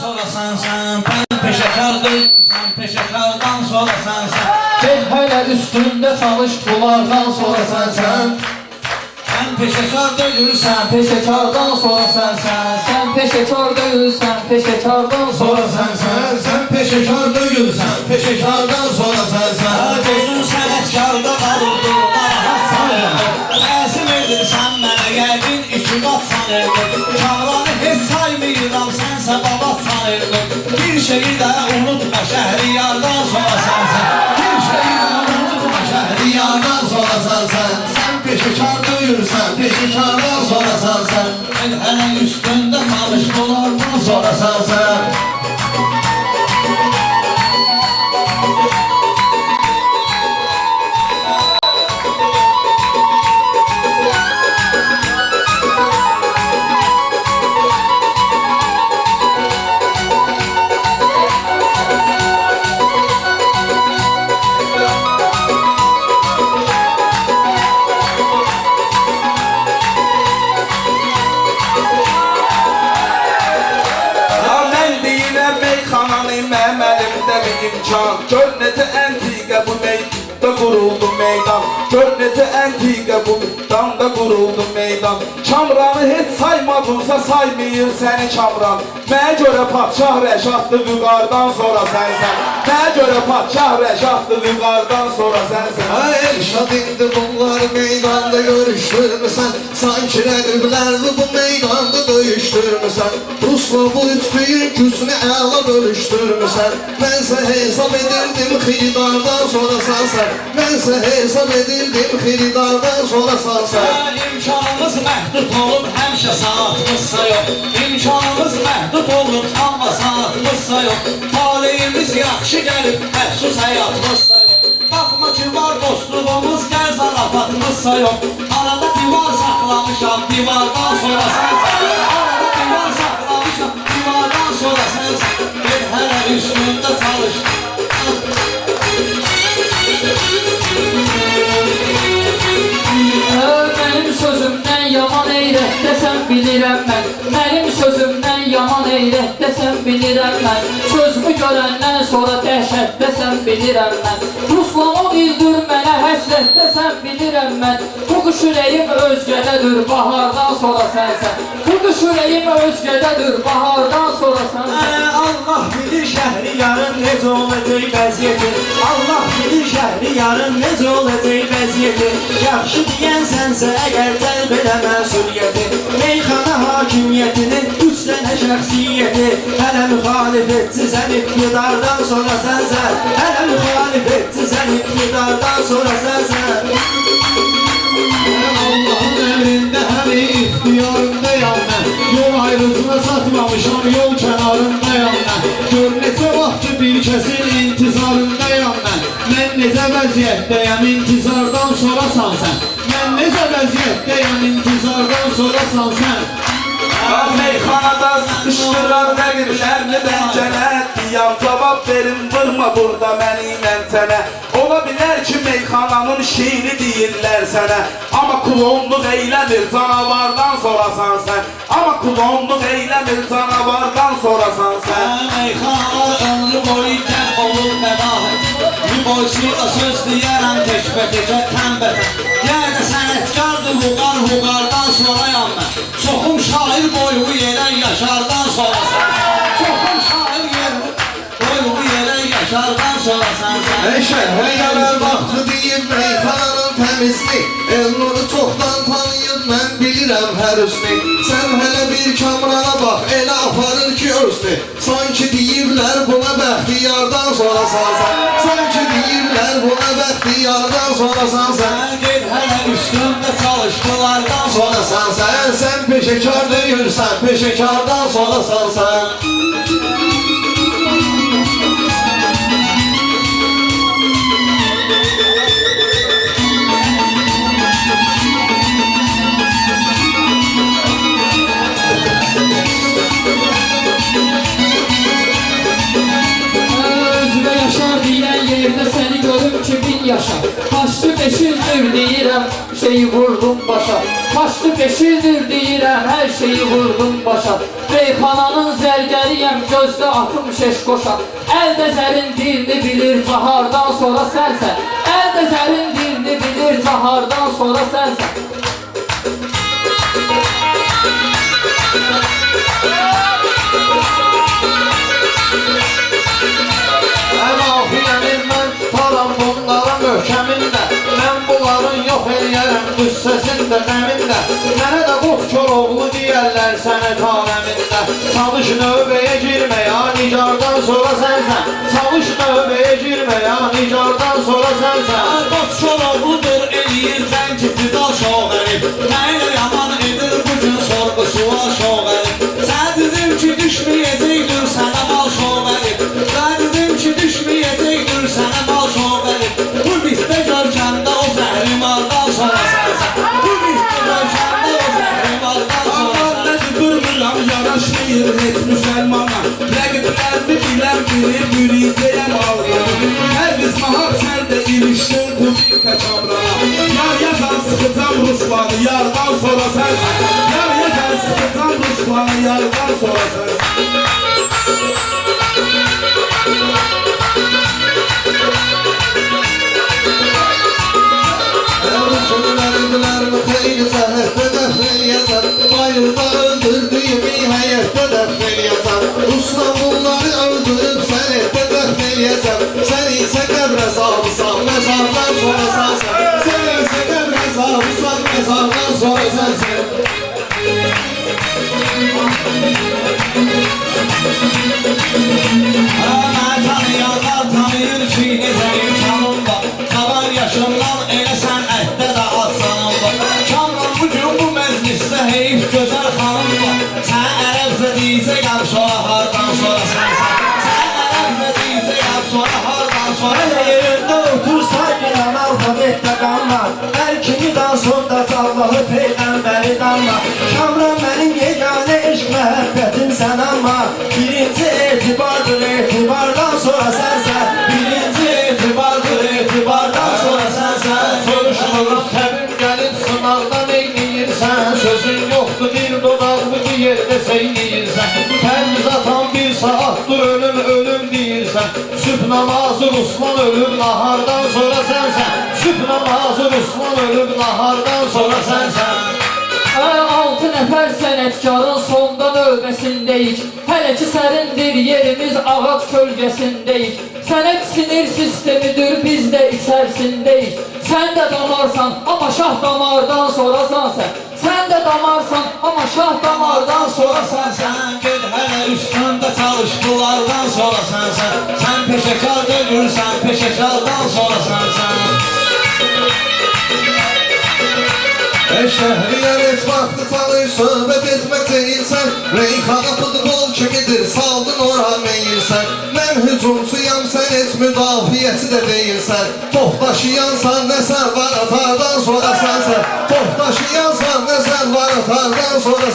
sonra sen Ben peşekar değilsen peşekardan sonra sen Gel hele üstünde çalış bunlardan sonra sen sen. Peşekar değilsen Sen peşekardan sonra sen sen. Peşekar değilsen peşekardan sonra sen sen. Peşekar değilsen peşekardan sonra sen gözün sənətkarda qalırdı Narahat sanırdı Əzim edirsən mənə yəqin iki qat sanırdı şeyi də unutma şəhriyardan sonra sənsən Bir şeyi de unutma şehriyardan sonra sen sen. Sen peşekar değilsen peşekardan sonra sen sen. Mən hələ üstündə çalış dolardan Sonra sen imkan Gör necə əntiqə bu meydanda quruldu meydan. Gör necə əntiqə bu meydanda quruldu meydan. Kamranı heç saymadınsa saymayır səni Kamran Mənə görə padşah Rəşaddır vüqardan sonra sənsən Mənə görə padşah Rəşaddır vüqardan sonra sənsən Ay Elşad indi bunlar meydanda görüştürmüsən Sanki rəqiblərdi bu meydanda döyüştürmüsən Rusla bu üçlüyün gücünü əla bölüştürmüsən Mənsə hesab edirdim xiridardan sonra sansən Mənsə hesab edirdim xiridardan sonra sansən İmkanımız məhdud olub həmişə saatımızsa yox İmkanımız məhdud olub amma saatımızsa yox Taleyimiz yaxşı gəlib əfsus həyatımızsa yox Baxma ki var dostluğumuz gəl zarafatımızsa yox Arada divar saxlamışam divardan sonra sənsən Arada desəm bilirəm mən bilirəm mən Sözümü görəndən sonra dəhşət desəm bilirəm mən. Ruslan o dildir mənə həsrət desəm bilirəm mən. Bu quş ürəyim özgədədir bahardan sonra sənsən. Bu quş ürəyim özgədədir bahardan sonra sənsən. Ee, Allah bilir şəhri yarın necə olacaq vəziyyəti. Allah bilir şəhri yarın necə olacaq vəziyyəti. Yaxşı deyənsənsə əgər cəlb elə məsuliyyəti Meyxana hakimiyyətinin üç dənə şəxsiyyəti Hələ müxalif etçisən iqtidardan sonra sənsən Hələ müxalif etçisən iqtidardan sonra sənsən Allah'ın emrinde hem ihtiyarındayım ben Yol ayrısına satmamışam yol kenarındayım ben Gör neçə vaxtı bir kəsin intizarındayım ben Mən necə vəziyyətdəyəm intizardan sorasan sən Mən necə vəziyyətdəyəm intizardan sorasan sən Ya meyxanada sıxışdıran rəqiblərini bəncənə Diyam cavab verin vurma burada məni məncənə Ola bilər ki meyxananın şiiri deyirlər sənə Amma klonluq eyləmir canavardan sorasan sən Amma klonluq eyləmir canavardan sorasan sən Meyxanalar ömrü boyu cəm olur mədahət Müboysilə söz deyərəm teşbətəcə təmbətə Yəni sənətkardır huqar huqardan Çoxum şair boyu yerən yaşardan sonra sən Çoxum şair yer boyu yerən yaşardan sonra sən sən Şəhərə gələr vaxtı deyib meyxananın təmizli Elnuru çoxdan tanıyıb mən bilirəm hər üstü Sən hələ bir kamrana bax elə aparır ki özünü. Sanki deyirlər buna bəxtiyardan sonra sansan Sanki deyirlər buna bəxtiyardan sonra sansan Sən. Ged hələ üstündə çalışdılardan sonra Sonra sansan sən peşəkar deyilsən Peşəkardan sonra sansan şeyi vurdum başa. Kaçtı beş ildir deyirəm Hər şeyi vurdum başa. Reyxananın zərgəriyəm Gözdə atım şeş qoşa Əldə zərin dilini bilir Cahardan sonra sənsən Əldə zərin dilini bilir Cahardan sonra sənsən Əlafiyyənin mən tutaram bunlara yox eləyərəm qüssəsində, qəmində Mənə də qof Koroğlu deyərlər sənət aləmində Çalış növbəyə girmə ya nicardan sonra sənsən Çalış növbəyə girmə ya nicardan sonra sənsən Dost Koroğludur eləyir zəngi fida şoğərib Nəylə sıxıcam Ruslanı yardan sonra sənsən Yar yazan sıxıcam Ruslanı yardan sonra yazar. Bayırda öldürdüyümü həyətdə dəfn yazar. Ruslan bunları öldürüb sənətdə dəfn yazar. Sən isə qəbrə salırsan heyif gözəl xanım var. Sən ərəbcə deyəcəkəm sonra hardan sonra sənsən Sən ərəbcə deyəcəkəm sonra. Hardan sonra Hələ yerində otursa bilən alfabetdə qanma Hər kimi dansonda Allahı Peyğəmbəri danma Kamran mənim yeganə eşq məhəbbətim sən amma Birinci etibardır etibardan sonra sənsən ölüm ölüm deyirsən Sübh namazı Ruslan ölüb nahardan sonra sənsən. Sübh namazı Ruslan ölüb nahardan sonra sənsən. Ə, Altı nəfər sənətkarın sonda növbəsindəyik. Hələ ki sərindir yerimiz ağac kölgəsindəyik. Sənət sinir sistemidir biz də içərisindəyik. Sən də damarsan amma şah damardan sonrasan sən Sən də damarsan amma şah damardan sonrasan sən ged hələ üstündə çalış bunlardan sonra sənsən Sən peşəkar dönürsən peşəkardan sonra sənsən Şəhriyar et vaxtı çalır söhbət etmək deyilsən Reyxana futbol kimidir saldın ora meyilsən Mən hücumçuyam sən heç müdafiəsi də deyilsən Top daşıyansan nə sən var atardan sonra sənsən Top daşıyansan nə sən var atardan sonra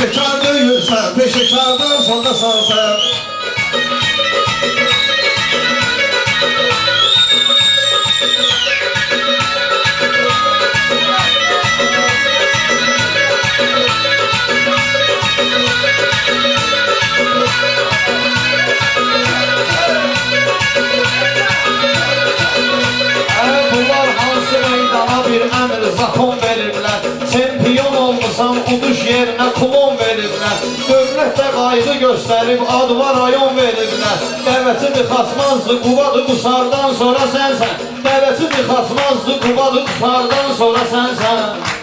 sənsən Sən peşəkar döyürsən peşəkardan sonra sənsən yerinə klon veriblər Dövlət də qayğı göstərib adva rayon veriblər Dəvəti xasmazdı quvadı qusardan sonra sənsən Dəvəti xasmazdı quvadı qusardan sonra sənsən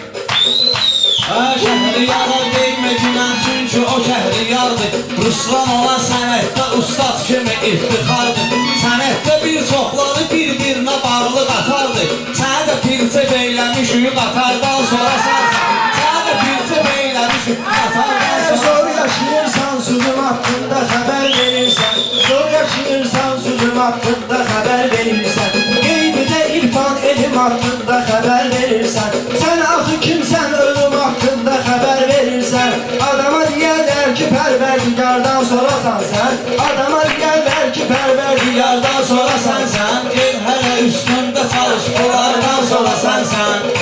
Hə şəhriyara deymə günən çünki o şəhriyardır Ruslan olan sənətdə ustad kimi iftixardır Sənətdə bir çoxları bir-birinə bağlı qatardır Sənə də pircə beyləmişik qatardan sonra sənsən sonra Zor yaşayırsan sözüm haqqında xəbər verirsən Zor yaşayırsan sözüm haqqında xəbər verirsən Qeybidə irfan elm haqqında xəbər verirsən Sən axı kimsən ölüm haqqında xəbər verirsən Adama deyərlər ki pərverdigardan sorasan sən Adama deyərlər ki pərverdigardan sorasan sən Gel hələ üstündə çalış bunlardan sonra sənsən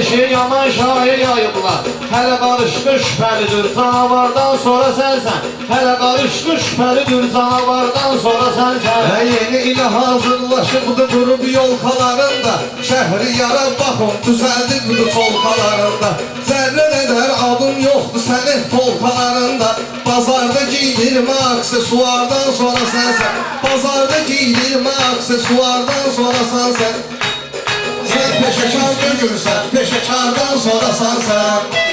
meşe yaman şair yayıblar Hələ qarışqı şübhəlidir canavardan sonra sənsən Hələ qarışqı şübhəlidir canavardan sonra sənsən Hə yeni ilə hazırlaşıbdı qurub yolkalarında. Şəhri yara baxın düzəldi bu solkalarında. Zərrə qədər adım yoxdur sənin polkalarında Bazarda giydirmə aksesuardan sonra sənsən Bazarda giydirmə aksesuardan sonra sənsən Sen peşekar dögürsən, peşekardan sonra sənsən